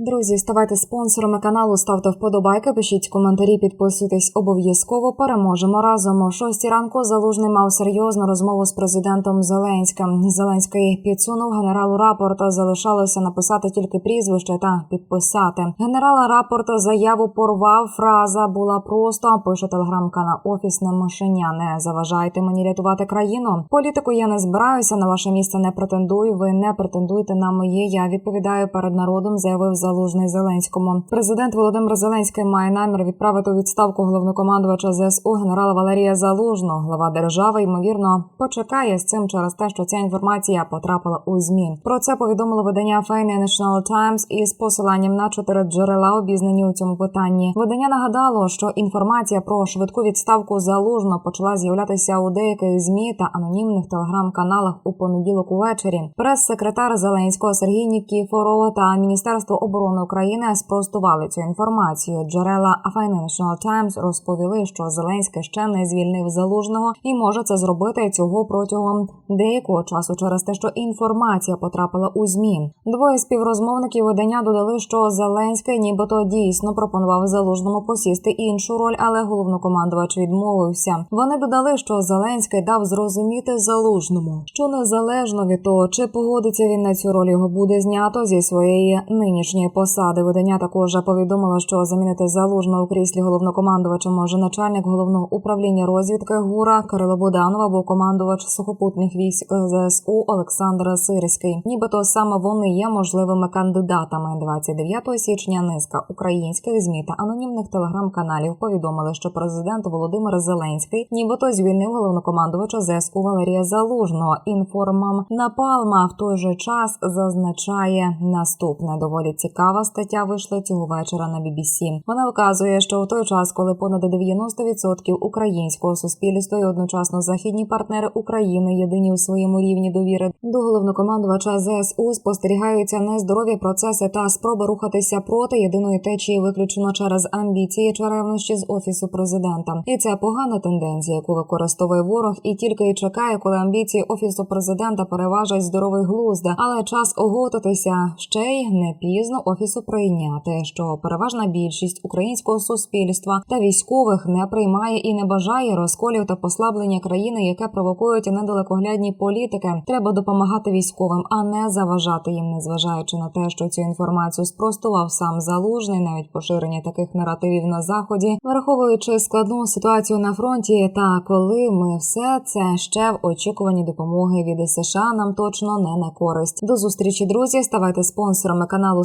Друзі, ставайте спонсорами каналу, ставте вподобайки, пишіть коментарі, підписуйтесь обов'язково. Переможемо разом. О 6 ранку залужний мав серйозну розмову з президентом Зеленським. Зеленський підсунув генералу рапорт. Залишалося написати тільки прізвище та підписати. Генерала рапорт заяву порвав. Фраза була просто пише телеграм-канал Офісне мишеня. Не заважайте мені рятувати країну. Політику я не збираюся. На ваше місце не претендую. Ви не претендуєте на моє. Я відповідаю перед народом. Заявив залужний Зеленському. Президент Володимир Зеленський має намір відправити у відставку головнокомандувача ЗСУ генерала Валерія Залужного. Глава держави ймовірно почекає з цим через те, що ця інформація потрапила у змі. Про це повідомило видання Financial Times із посиланням на чотири джерела обізнані у цьому питанні. Видання нагадало, що інформація про швидку відставку залужно почала з'являтися у деяких змі та анонімних телеграм-каналах у понеділок увечері. Прес-секретар Зеленського Сергій Нікіфоров та Міністерство оборони України спростували цю інформацію. Джерела Financial Times розповіли, що Зеленський ще не звільнив залужного і може це зробити цього протягом деякого часу через те, що інформація потрапила у змі. Двоє співрозмовників видання додали, що Зеленський нібито дійсно пропонував залужному посісти іншу роль, але головнокомандувач відмовився. Вони додали, що Зеленський дав зрозуміти залужному, що незалежно від того, чи погодиться він на цю роль, його буде знято зі своєї нинішньої посади. Видання також повідомило, що замінити залужного у кріслі головнокомандувача може начальник головного управління розвідки ГУРа Кирило Буданов або командувач сухопутних військ ЗСУ Олександр Сирський. Нібито саме вони є можливими кандидатами. 29 січня низка українських змі та анонімних телеграм-каналів повідомили, що президент Володимир Зеленський нібито звільнив головнокомандувача ЗСУ Валерія Залужного. Інформам Напалма в той же час зазначає наступне. Доволі цікава стаття вийшла цього вечора на BBC. Вона вказує, що у той час, коли понад 90% українського суспільства і одночасно західні партнери України єдині у своєму рівні довіри до головнокомандувача ЗСУ спостерігаються нездорові процеси та спроби рухатися проти єдиної течії, виключно через амбіції чи ревнощі з офісу президента. І це погана тенденція, яку використовує ворог, і тільки й чекає, коли амбіції офісу президента переважать здоровий глузд. Але час оготитися ще й не пізно офісу прийняти, що переважна більшість українського суспільства та військових не приймає і не бажає розколів та послаблення країни, яке провокують недалекоглядні політики. Треба допомагати військовим, а не заважати їм, незважаючи на те, що цю інформацію спростував сам залужний, навіть поширення таких наративів на заході, враховуючи складну ситуацію на фронті. Та коли ми все це ще в очікуванні допомоги від США, нам точно не на користь. До зустрічі, друзі. Ставайте спонсорами каналу,